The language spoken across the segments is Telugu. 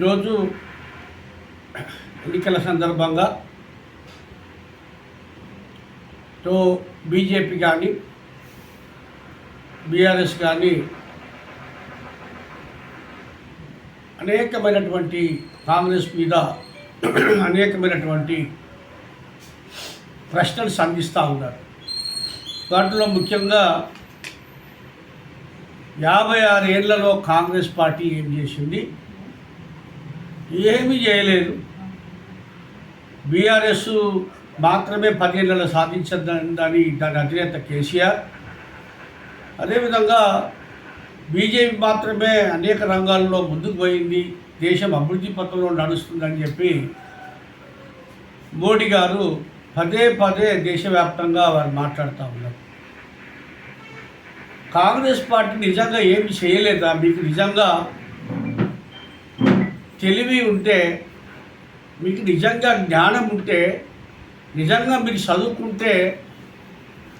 ఈరోజు ఎన్నికల సందర్భంగా తో బీజేపీ కానీ బీఆర్ఎస్ కానీ అనేకమైనటువంటి కాంగ్రెస్ మీద అనేకమైనటువంటి ప్రశ్నలు సంధిస్తూ ఉన్నారు. వాటిలో ముఖ్యంగా యాభై ఆరు ఏళ్ళలో కాంగ్రెస్ పార్టీ ఏం చేసింది? ఏమీ చేయలేదు. బీఆర్ఎస్ మాత్రమే పదేళ్ళలో సాధించదని దాని అధినేత కేసీఆర్. అదేవిధంగా బీజేపీ మాత్రమే అనేక రంగాల్లో ముందుకు పోయింది. దేశం అభివృద్ధి పథంలో నడుస్తుందని చెప్పి మోడీ గారు పదే పదే దేశవ్యాప్తంగా వారు మాట్లాడుతూ ఉన్నారు. కాంగ్రెస్ పార్టీ నిజంగా ఏమి చేయలేదా? మీకు నిజంగా తెలివి ఉంటే మీకు నిజంగా జ్ఞానం ఉంటే నిజంగా మీరు చదువుకుంటే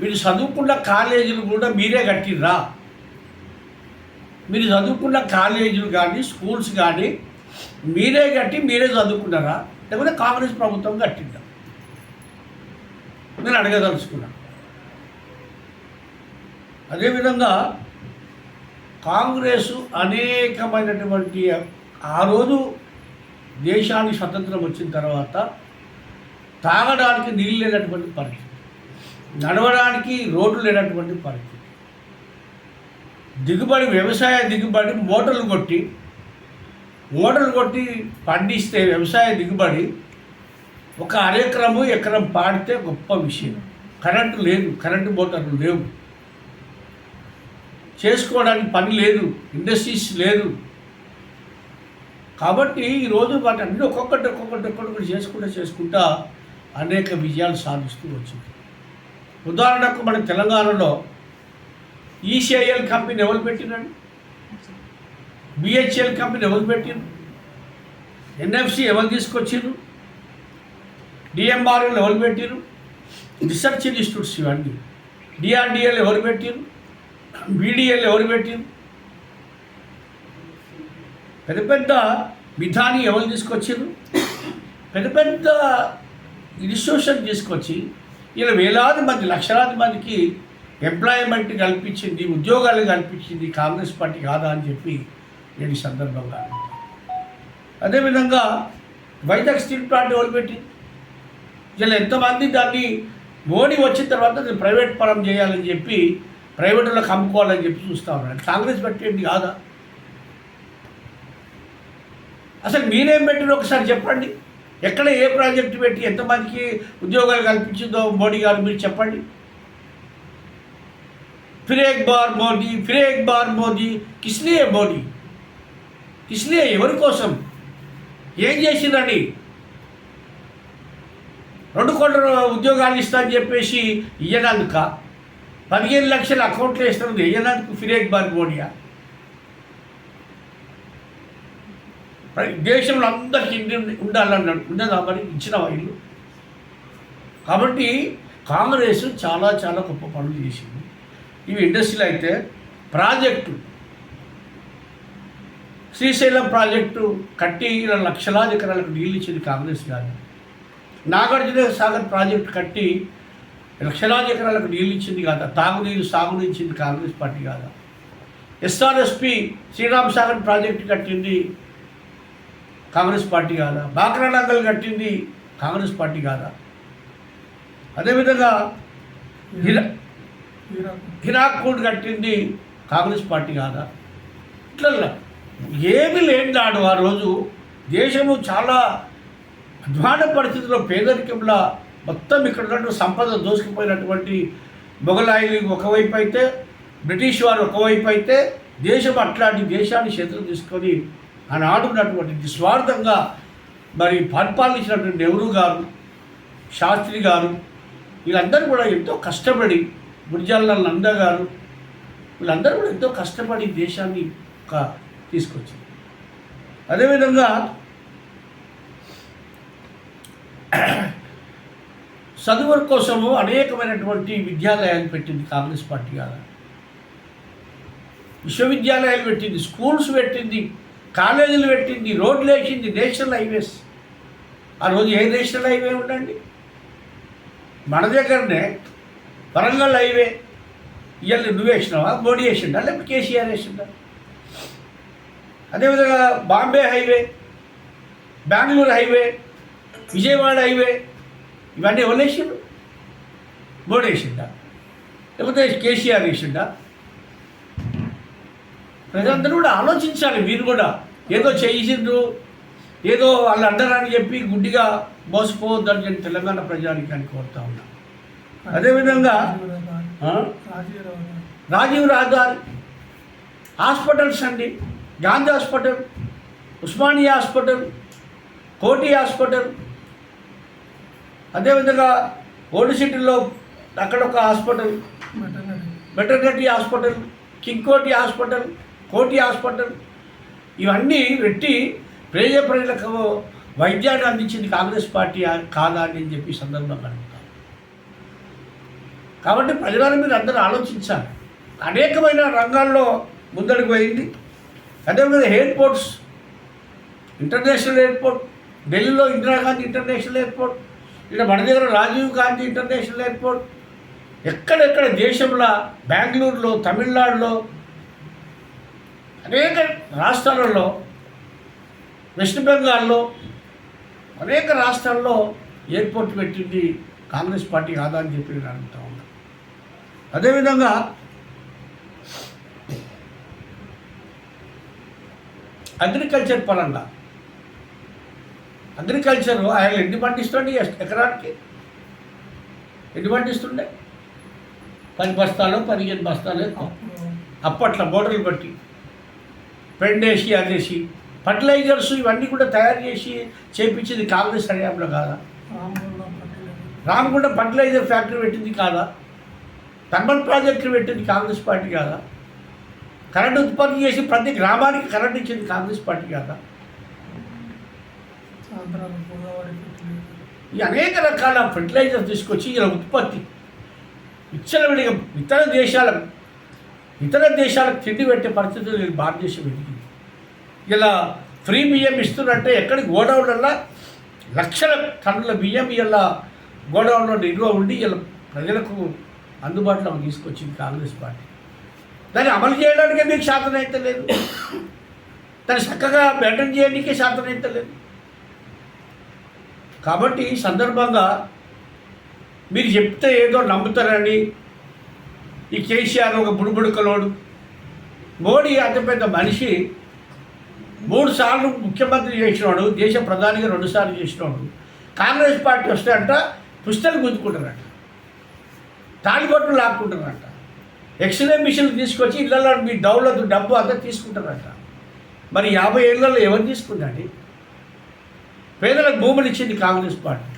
మీరు చదువుకున్న కాలేజీలు కూడా మీరే కట్టిర్రా. మీరు చదువుకున్న కాలేజీలు కానీ స్కూల్స్ కానీ మీరే కట్టి మీరే చదువుకున్నారా? లేకపోతే కాంగ్రెస్ ప్రభుత్వం కట్టిందా? నేను అడగదలుచుకున్నా. అదేవిధంగా కాంగ్రెస్ అనేకమైనటువంటి ఆ రోజు దేశానికి స్వతంత్రం వచ్చిన తర్వాత తాగడానికి నీళ్ళు లేనటువంటి పరిస్థితి. నడవడానికి రోడ్లు లేనటువంటి పరిస్థితి. దిగుబడి వ్యవసాయ దిగుబడి మోటార్లు కొట్టి మోటార్లు కొట్టి పండిస్తే వ్యవసాయ దిగుబడి ఒక అరెకరము ఎకరం పాడితే గొప్ప విషయం. కరెంటు లేదు కరెంటు మోటార్లు లేవు. చేసుకోవడానికి పని లేదు ఇండస్ట్రీస్ లేదు కాబట్టి ఈరోజు వాటి అన్ని ఒక్కొక్కటి ఒక్కొక్కటి ఒక్కొక్కటి చేసుకుంటూ చేసుకుంటా అనేక విజయాలు సాధిస్తూ వచ్చింది. ఉదాహరణకు మన తెలంగాణలో ఈసీఐఎల్ కంపెనీ ఎవరు పెట్టినండి బిహెచ్ఎల్ కంపెనీ ఎవరు పెట్టిండ్రు ఎన్ఎఫ్సి ఎవరు తీసుకొచ్చిండ్రు? డిఎంఆర్ఎల్ ఎవరు పెట్టిరు రీసెర్చ్ ఇన్స్టిట్యూట్స్ ఇవన్నీ. డిఆర్డిఎల్ ఎవరు పెట్టిరు బీడిఎల్ ఎవరు పెట్టిరు పెద్ద పెద్ద మిఠాని ఎవరు తీసుకొచ్చారు పెద్ద పెద్ద ఇన్స్టిట్యూషన్ తీసుకొచ్చి ఇలా వేలాది మంది లక్షలాది మందికి ఎంప్లాయ్మెంట్ కల్పించింది ఉద్యోగాలు కల్పించింది కాంగ్రెస్ పార్టీ కాదా అని చెప్పి నేను ఈ సందర్భంగా అదేవిధంగా వైజాగ్ స్టీల్ ప్లాంట్ ఎవరు పెట్టింది ఇలా ఎంతమంది దాన్ని మోడీ వచ్చిన తర్వాత దాన్ని ప్రైవేట్ పరం చేయాలని చెప్పి ప్రైవేటులకు అమ్ముకోవాలని చెప్పి చూస్తా ఉన్నాను కాంగ్రెస్ పెట్టేది కాదా? అసలు మీరేం పెట్టిన ఒకసారి చెప్పండి. ఎక్కడ ఏ ప్రాజెక్టు పెట్టి ఎంతమందికి ఉద్యోగాలు కల్పించిందో మోడీ గారు మీరు చెప్పండి. ఫిరేక్ బార్ మోదీ ఫిరేక్ బార్ మోదీ కిస్లియే మోడీ. కిస్లియే ఎవరి కోసం? ఏం చేసిందండి? రెండు కోట్ల ఉద్యోగాలు ఇస్తా అని చెప్పేసి ఇయ్యనందుక? పదిహేను లక్షల అకౌంట్లు వేస్తున్నది ఇయ్యనందుకు ఫిరేక్ బార్ మోడీయా? దేశంలో అందరికీ ఇంటి ఉండాలని ఉన్నదా మరి ఇచ్చిన ఇల్లు? కాబట్టి కాంగ్రెస్ చాలా చాలా గొప్ప పనులు చేసింది. ఇవి ఇండస్ట్రీలు అయితే ప్రాజెక్టు. శ్రీశైలం ప్రాజెక్టు కట్టి ఇలా లక్షలాది ఎకరాలకు నీళ్ళు ఇచ్చింది కాంగ్రెస్ కాదు నాగార్జున సాగర్ ప్రాజెక్టు కట్టి లక్షలాది ఎకరాలకు నీళ్ళు ఇచ్చింది కాదా తాగునీరు సాగునీరు ఇచ్చింది కాంగ్రెస్ పార్టీ కాదా. S R S P Shriram Sagar project కట్టింది కాంగ్రెస్ పార్టీ కాదా? బాక్రా నంగల్ కట్టింది కాంగ్రెస్ పార్టీ కాదా? అదేవిధంగా హిరా హిరాకూడ్ కట్టింది కాంగ్రెస్ పార్టీ కాదా? ఇట్లా ఏమి లేని దాడు ఆ రోజు దేశము చాలా అధ్వాన పరిస్థితిలో పేదరికంలో మొత్తం ఇక్కడ ఉన్నటువంటి సంపద దోసుకుపోయినటువంటి మొఘలాయిలు ఒకవైపు అయితే బ్రిటిష్ వారు ఒకవైపు అయితే దేశం అట్లాంటి దేశాన్ని చేతులు తీసుకొని ఆనాడున్నటువంటి నిస్వార్థంగా మరి పరిపాలించినటువంటి నెహ్రూ గారు శాస్త్రి గారు వీళ్ళందరూ కూడా ఎంతో కష్టపడి గురిజాల నంద గారు వీళ్ళందరూ కూడా ఎంతో కష్టపడి దేశాన్ని ఒక తీసుకొచ్చింది అదేవిధంగా చదువుల కోసము అనేకమైనటువంటి విద్యాలయాలు పెట్టింది కాంగ్రెస్ పార్టీ గారు. విశ్వవిద్యాలయాలు పెట్టింది స్కూల్స్ పెట్టింది కాలేజీలు పెట్టింది రోడ్లు వేసింది నేషనల్ హైవేస్. ఆ రోజు ఏ నేషనల్ హైవే ఉండండి మన దగ్గరనే వరంగల్ హైవే. ఇవాళ నువ్వు వేసినావా? మోడీ వేసిండా? లేకపోతే కేసీఆర్ వేసిండా? అదేవిధంగా Bombay highway Bengaluru highway Vijayawada highway ఇవన్నీ ఎవరు వేసిండు మోడీ వేసిండా? లేకపోతే కేసీఆర్ వేసిండా? ప్రజలందరూ కూడా ఆలోచించాలి మీరు కూడా. ఏదో చేసిండ్రు ఏదో వాళ్ళు అంటారని చెప్పి గుడ్డిగా మోసపోవద్దని నేను తెలంగాణ ప్రజానికాన్ని కోరుతా ఉన్నా. అదేవిధంగా రాజీవ్ రహదారి హాస్పిటల్స్ అండి. Gandhi hospital Osmania hospital Koti hospital. అదేవిధంగా ఓల్డ్ సిటీలో అక్కడ ఒక hospital veterinary hospital King Koti hospital Koti hospital. ఇవన్నీ పెట్టి పేద ప్రజలకు వైద్యాన్ని అందించింది కాంగ్రెస్ పార్టీ కాదా అని చెప్పి సందర్భంగా అడుగుతాను కాబట్టి ప్రజలను మీరు అందరూ ఆలోచించాలి. అనేకమైన రంగాల్లో ముందడుగు పోయింది అదేవిధంగా ఎయిర్పోర్ట్స్ ఇంటర్నేషనల్ ఎయిర్పోర్ట్ ఢిల్లీలో ఇందిరాగాంధీ ఇంటర్నేషనల్ ఎయిర్పోర్ట్ ఇక్కడ మన దగ్గర రాజీవ్ గాంధీ ఇంటర్నేషనల్ ఎయిర్పోర్ట్ ఎక్కడెక్కడ దేశంలో బెంగళూరులో తమిళనాడులో అనేక రాష్ట్రాలలో వెస్ట్ బెంగాల్లో అనేక రాష్ట్రాల్లో ఎయిర్పోర్ట్ పెట్టింది కాంగ్రెస్ పార్టీ కాదా అని చెప్పి నేను అడుగుతా ఉన్నా. అదేవిధంగా అగ్రికల్చర్ పరంగా అగ్రికల్చర్ ఆయన ఎన్ని పండిస్తుండే ఎకరానికి? ఎన్ని పండిస్తుండే? పది బస్తాలు పదిహేను బస్తాలు. అప్పట్లో బోర్డర్లు బట్టి పెండేసి అదేసి. ఫర్టిలైజర్స్ ఇవన్నీ కూడా తయారు చేసి చేపించింది కాంగ్రెస్ హయాంలో కాదా? రామగుండ ఫర్టిలైజర్ ఫ్యాక్టరీ పెట్టింది కాదా? థర్మల్ ప్రాజెక్టులు పెట్టింది కాంగ్రెస్ పార్టీ కాదా? కరెంట్ ఉత్పత్తి చేసి ప్రతి గ్రామానికి కరెంట్ ఇచ్చింది కాంగ్రెస్ పార్టీ కాదా? ఈ అనేక రకాల ఫర్టిలైజర్ తీసుకొచ్చి ఇలా ఉత్పత్తి. విచ్చలవిడిగా ఇతర దేశాల ఇతర దేశాలకు తిండి పెట్టే పరిస్థితులు నేను భారతదేశం ఎదిగింది ఇలా ఫ్రీ బియ్యం ఇస్తున్నట్టే ఎక్కడికి గోడౌన్లలో లక్షల టన్నుల బియ్యం ఇలా గోడౌన్లో నిల్వ ఉండి ఇలా ప్రజలకు అందుబాటులో తీసుకొచ్చింది కాంగ్రెస్ పార్టీ. దాన్ని అమలు చేయడానికే మీకు శాతం అయితే లేదు? దాన్ని చక్కగా మెయింటైన్ చేయడానికే శాతం అయితే లేదు. కాబట్టి ఈ సందర్భంగా మీరు చెప్తే ఏదో నమ్ముతారని ఈ కేసీఆర్ ఒక బుడుబుడుకలోడు. మోడీ అతిపెద్ద పెద్ద మనిషి మూడు సార్లు ముఖ్యమంత్రి చేసినాడు దేశ ప్రధానిగా రెండు సార్లు చేసినాడు. కాంగ్రెస్ పార్టీ వస్తే అంట పుస్తలు గుంజుకుంటారంట తాలిబొట్లు లాక్కుంటారంట. ఎక్స్రే మిషన్లు తీసుకొచ్చి ఇళ్ళలో మీ దౌలత్ డబ్బు అంతా తీసుకుంటారంట. మరి యాభై ఏళ్ళలో ఎవరు తీసుకుందండి? పేదలకు భూములు ఇచ్చింది కాంగ్రెస్ పార్టీ.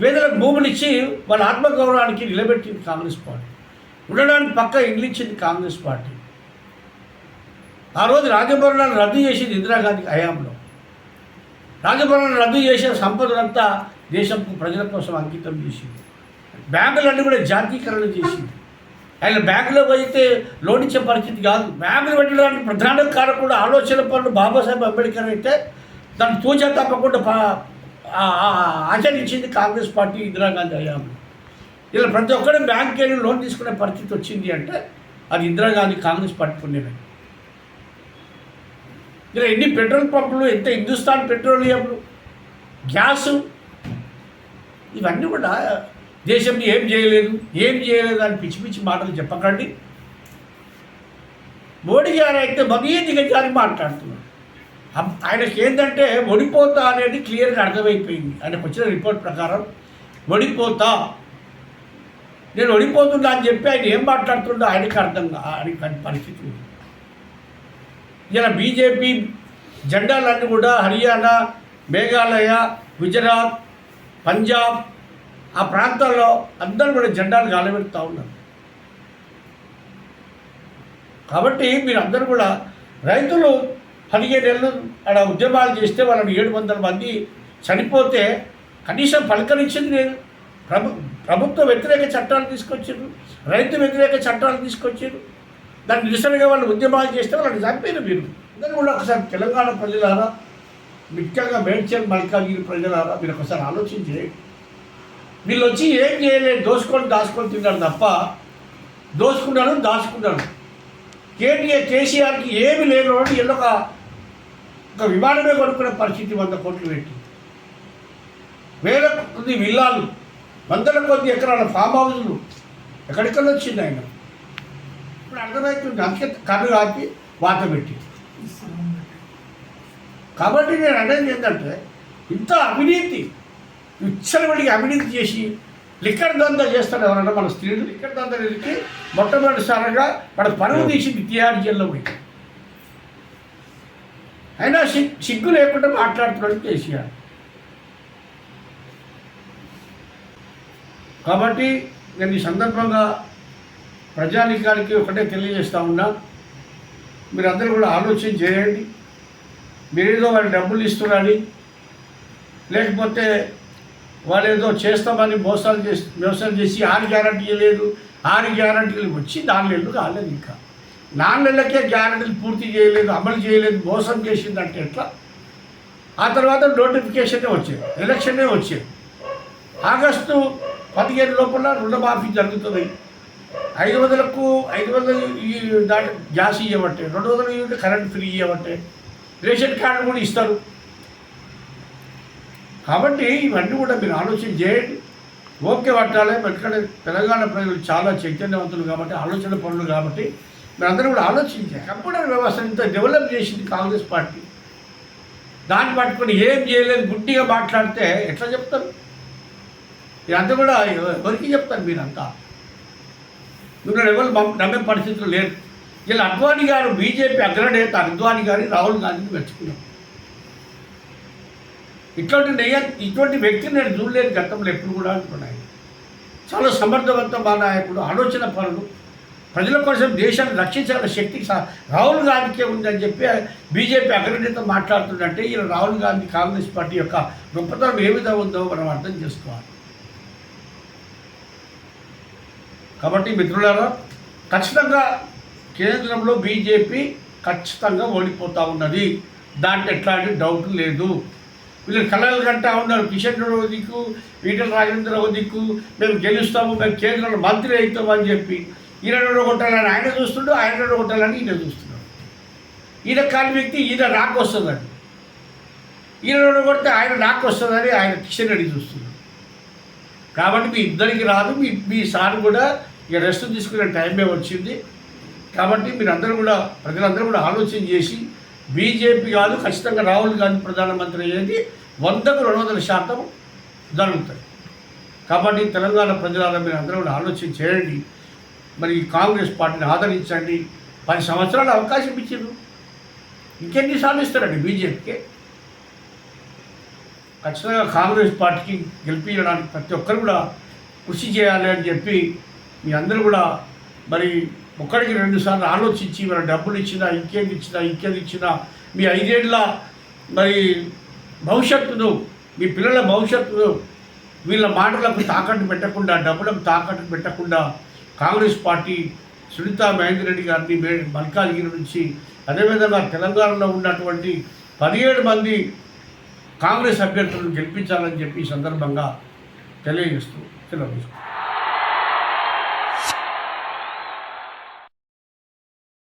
పేదలకు భూమినిచ్చి వాళ్ళ ఆత్మగౌరవానికి నిలబెట్టింది కాంగ్రెస్ పార్టీ. ఉండడానికి పక్క ఇల్లు ఇచ్చింది కాంగ్రెస్ పార్టీ. ఆ రోజు రాజభవనాన్ని రద్దు చేసింది ఇందిరాగాంధీ హయాంలో. రాజభవనాన్ని రద్దు చేసిన సంపదనంతా దేశం ప్రజల కోసం అంకితం చేసింది. బ్యాంకులన్నీ కూడా జాతీకరణ చేసింది. ఆయన బ్యాంకులో పోయితే లోన్ ఇచ్చే పరిస్థితి కాదు. బ్యాంకులు పెట్టడానికి ప్రధాన కారకుండా ఆలోచన పనులు బాబాసాహెబ్ అంబేద్కర్ అయితే దాన్ని తూచా తప్పకుండా ఆచరించింది కాంగ్రెస్ పార్టీ ఇందిరాగాంధీ హయాంలో ఇలా ప్రతి ఒక్కరు బ్యాంక్కి వెళ్ళి లోన్ తీసుకునే పరిస్థితి వచ్చింది అంటే అది ఇందిరాగాంధీ కాంగ్రెస్ పార్టీ పుణ్యమే. ఇలా ఎన్ని పెట్రోల్ పంపులు ఎంత హిందుస్థాన్ పెట్రోలియంలు గ్యాసు ఇవన్నీ కూడా దేశం ఏం చేయలేదు ఏం చేయలేదు అని పిచ్చి పిచ్చి మాటలు చెప్పకండి. మోడీ గారు అయితే మరీ దిగజారి మాట్లాడుతున్నారు. ఆయనకి ఏంటంటే ఓడిపోతా అనేది క్లియర్గా అర్థమైపోయింది. ఆయనకు వచ్చిన రిపోర్ట్ ప్రకారం ఓడిపోతా నేను ఓడిపోతున్నా అని చెప్పి ఆయన ఏం మాట్లాడుతుండో ఆయనకి అర్థం ఆయనకి పరిస్థితి ఉంది. ఇలా బీజేపీ జెండాలన్నీ కూడా హర్యానా మేఘాలయ గుజరాత్ పంజాబ్ ఆ ప్రాంతాల్లో అందరూ కూడా జెండాలు గాలబెడుతూ ఉన్నారు. కాబట్టి మీరు అందరూ కూడా రైతులు పదిహేను నెలలు అక్కడ ఉద్యమాలు చేస్తే వాళ్ళని ఏడు వందల మంది చనిపోతే కనీసం పలకరించింది లేదు. ప్రభు ప్రభుత్వ వ్యతిరేక చట్టాలు తీసుకొచ్చారు రైతు వ్యతిరేక చట్టాలు తీసుకొచ్చారు దాన్ని నిరసనగా వాళ్ళు ఉద్యమాలు చేస్తే వాళ్ళని చంపారు మీరు అందరూ కూడా ఒకసారి తెలంగాణ ప్రజలారా ముఖ్యంగా మేడ్చల్ మల్కాగిరి ప్రజలారా మీరు ఒకసారి ఆలోచించి వీళ్ళు వచ్చి ఏం చేయలేదు దోసుకొని దాచుకొని తిన్నారు తప్ప దోసుకున్నాడు దాచుకున్నాడు కేటీఆర్ కేసీఆర్కి ఏమి లేని వాడు ఎల్లో ఒక విమానమే కొనుక్కునే పరిస్థితి వంద కోట్లు పెట్టి. వేల కొద్ది విల్లాలు వందల కొద్ది ఎకరాల ఫామ్ హౌస్లు ఎక్కడికక్కడ వచ్చింది ఆయన. ఇప్పుడు అర్థమవుతుంది అందుకే కన్ను కాకి వాత పెట్టి. కాబట్టి నేను అనేది ఏంటంటే ఇంత అవినీతి విచ్చలవిడికి అవినీతి చేసి లిక్కర్ దందా చేస్తాడు ఎవరన్నా మన స్త్రీలు. లిక్కర్ దందా వెళ్ళి మొట్టమొదటిసారిగా మన పరువు తీసింది తిహార్ జైల్లో పోయి. అయినా సిగ్ సిగ్గు లేకుండా మాట్లాడుతున్నాడు కేసీఆర్. కాబట్టి నేను ఈ సందర్భంగా ప్రజానికానికి ఒకటే తెలియజేస్తా ఉన్నా. మీరందరూ కూడా ఆలోచన చేయండి. మీరేదో వాళ్ళు డబ్బులు ఇస్తున్నారని లేకపోతే వాళ్ళు ఏదో చేస్తామని మోసాలు చేసి మోసాలు చేసి ఆరు గ్యారంటీ లేదు ఆరు గ్యారంటీలు వచ్చి దాని నెలలు కాలేదు ఇంకా? నాలుగు నెలలకే గ్యారంటీలు పూర్తి చేయలేదు అమలు చేయలేదు మోసం చేసిందంటే ఎట్లా? ఆ తర్వాత నోటిఫికేషనే వచ్చేది ఎలక్షనే వచ్చేది. ఆగస్టు పదిహేను లోపల రుణమాఫీ జరుగుతుంది. ఐదు వందలకు ఐదు వందలు ఈ దాటి గ్యాస్ ఇవ్వబట్టే రెండు వందలు ఇవ్వంటే కరెంట్ ఫ్రీ ఇవ్వమంటే రేషన్ కార్డు కూడా ఇస్తారు. కాబట్టి ఇవన్నీ కూడా మీరు ఆలోచన చేయండి. ఓకే పట్టాలి ఎందుకంటే తెలంగాణ ప్రజలు చాలా చైతన్యవంతులు కాబట్టి ఆలోచన పనులు కాబట్టి మీరందరూ కూడా ఆలోచించారు. కంప్యూటర్ వ్యవస్థ ఇంత డెవలప్ చేసింది కాంగ్రెస్ పార్టీ. దాన్ని పట్టుకొని ఏం చేయలేదు గుడ్డిగా మాట్లాడితే ఎట్లా చెప్తారు? మీరంతా కూడా ఎవరికి చెప్తారు మీరంతా? మీరు ఎవరు నమ్మే పరిస్థితులు లేరు. ఇలా అద్వానీ గారు బీజేపీ అగ్రనేత అద్వానీ గారి రాహుల్ గాంధీని మెచ్చుకున్నారు. ఇటువంటి నెయ్య ఇటువంటి వ్యక్తిని నేను చూడలేదు గతంలో ఎప్పుడు కూడా అంటున్నాయి. చాలా సమర్థవంతమైన నాయకుడు ఆలోచన పనులు ప్రజల కోసం దేశాన్ని రక్షించాల శక్తి సా- రాహుల్ గాంధీకే ఉందని చెప్పి బీజేపీ అగ్రనేత మాట్లాడుతుందంటే ఈయన రాహుల్ గాంధీ కాంగ్రెస్ పార్టీ యొక్క గొప్పతనం ఏ విధంగా ఉందో మనం అర్థం చేసుకోవాలి. కాబట్టి మిత్రులారా ఖచ్చితంగా కేంద్రంలో బీజేపీ ఖచ్చితంగా ఓడిపోతూ ఉన్నది. దాంట్లో ఎట్లాంటి డౌట్ లేదు. వీళ్ళు కళలు కంటా ఉన్నారు. కిషన్ రెడ్డి దిక్కు ఈటల రాజేంద్ర ఒక దిక్కు మేము గెలుస్తాము మేము కేంద్రంలో మంత్రి అవుతాము అని చెప్పి ఈయన రెండు కొట్టాలని ఆయన చూస్తుండు ఆయన రెండు కొట్టాలని ఈయన చూస్తున్నాడు. ఈయన కాని వ్యక్తి ఈయన నాకు వస్తుందండి. ఈయన రెండు కొడితే ఆయన నాకు వస్తుందని ఆయన కిషన్ రెడ్డి చూస్తున్నాడు. కాబట్టి మీ ఇద్దరికి రాదు మీ మీ సార్ కూడా ఇక రెస్ట్ తీసుకునే టైమే వచ్చింది. కాబట్టి మీరందరూ కూడా ప్రజలందరూ కూడా ఆలోచన చేసి బీజేపీ కాదు ఖచ్చితంగా రాహుల్ గాంధీ ప్రధానమంత్రి అయ్యేది వందకు రెండు వందల శాతం జరుగుతాయి. కాబట్టి తెలంగాణ ప్రజల మీరు అందరూ కూడా ఆలోచన చేయండి. మరి కాంగ్రెస్ పార్టీని ఆదరించండి. పది సంవత్సరాలు అవకాశం ఇచ్చారు ఇంకెన్నిసార్లు ఇస్తారండి బీజేపీకి? ఖచ్చితంగా కాంగ్రెస్ పార్టీకి గెలిపించడానికి ప్రతి ఒక్కరు కూడా కృషి చేయాలి అని చెప్పి మీ అందరూ కూడా మరి ఒక్కడికి రెండు సార్లు ఆలోచించి మరి డబ్బులు ఇచ్చినా ఇంకేది ఇచ్చినా ఇంకేది ఇచ్చినా మీ ఐదేళ్ళ మరి భవిష్యత్తును మీ పిల్లల భవిష్యత్తును వీళ్ళ మాటలకు తాకట్టు పెట్టకుండా డబ్బులకు తాకట్టు పెట్టకుండా కాంగ్రెస్ పార్టీ సునీతా మహేందర్ రెడ్డి గారిని మే- మల్కాజ్గిరి నుంచి అదేవిధంగా తెలంగాణలో ఉన్నటువంటి పదిహేడు మంది కాంగ్రెస్ అభ్యర్థులను గెలిపించాలని చెప్పి సందర్భంగా తెలియజేస్తూ సెలవు